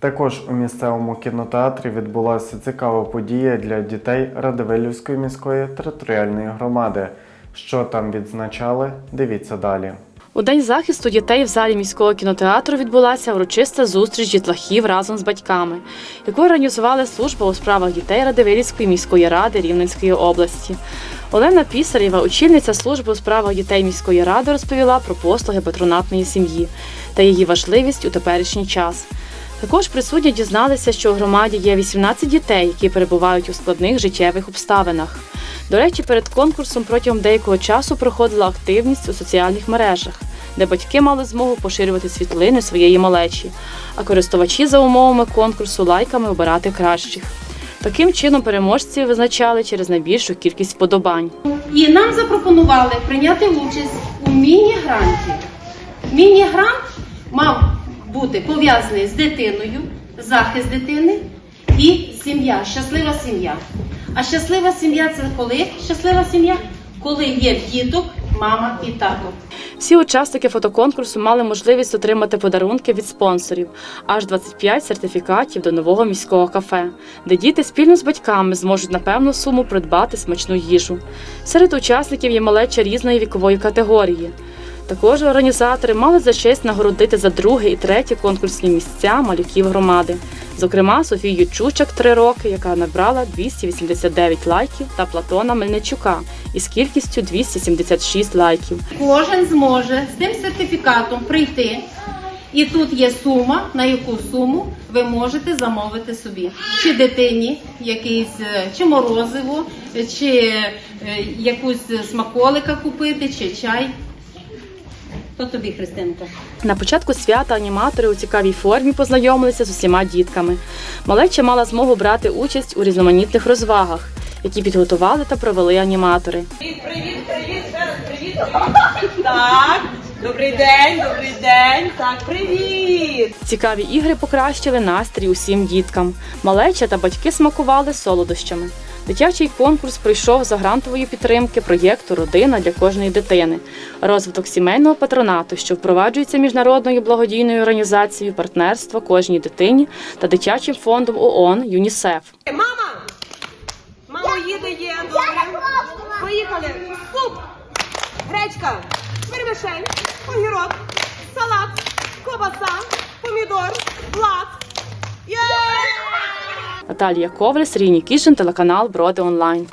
Також у місцевому кінотеатрі відбулася цікава подія для дітей Радивилівської міської територіальної громади. Що там відзначали? Дивіться далі. У день захисту дітей в залі міського кінотеатру відбулася урочиста зустріч дітлахів разом з батьками, яку організували служба у справах дітей Радивилівської міської ради Рівненської області. Олена Пісарєва, очільниця служби у справах дітей міської ради, розповіла про послуги патронатної сім'ї та її важливість у теперішній час. Також присутні дізналися, що у громаді є 18 дітей, які перебувають у складних життєвих обставинах. До речі, перед конкурсом протягом деякого часу проходила активність у соціальних мережах, де батьки мали змогу поширювати світлини своєї малечі, а користувачі за умовами конкурсу лайками обирати кращих. Таким чином переможців визначали через найбільшу кількість вподобань. І нам запропонували прийняти участь у міні-гранті. Міні-грант бути пов'язаний з дитиною, захист дитини і сім'я, щаслива сім'я. А щаслива сім'я це коли щаслива сім'я? Коли є діток мама і тато. Всі учасники фотоконкурсу мали можливість отримати подарунки від спонсорів, аж 25 сертифікатів до нового міського кафе, де діти спільно з батьками зможуть на певну суму придбати смачну їжу. Серед учасників є малеча різної вікової категорії. Також організатори мали за честь нагородити за друге і третє конкурсні місця малюків громади. Зокрема, Софію Чучак 3 роки, яка набрала 289 лайків, та Платона Мельничука із кількістю 276 лайків. Кожен зможе з тим сертифікатом прийти. І тут є сума, на яку суму ви можете замовити собі. Чи дитині якийсь, е, чи морозиво, чи е, якусь смаколика купити, чи чай. То тобі, Христинка. На початку свята аніматори у цікавій формі познайомилися з усіма дітками. Малеча мала змогу брати участь у різноманітних розвагах, які підготували та провели аніматори. Привіт, привіт, привіт, ще раз привіт. Так, добрий день, добрий день. Так, привіт. Цікаві ігри покращили настрій усім діткам. Малеча та батьки смакували солодощами. Дитячий конкурс пройшов за грантової підтримки проєкту Родина для кожної дитини, розвиток сімейного патронату, що впроваджується міжнародною благодійною організацією партнерства кожній дитині та дитячим фондом ООН ЮНІСЕФ. Мама! Мамо їде є, добре. Поїхали. Суп, гречка, вермишель, огірок, салат, Наталія Коваль, Сергій Нікішин, телеканал Броди Онлайн.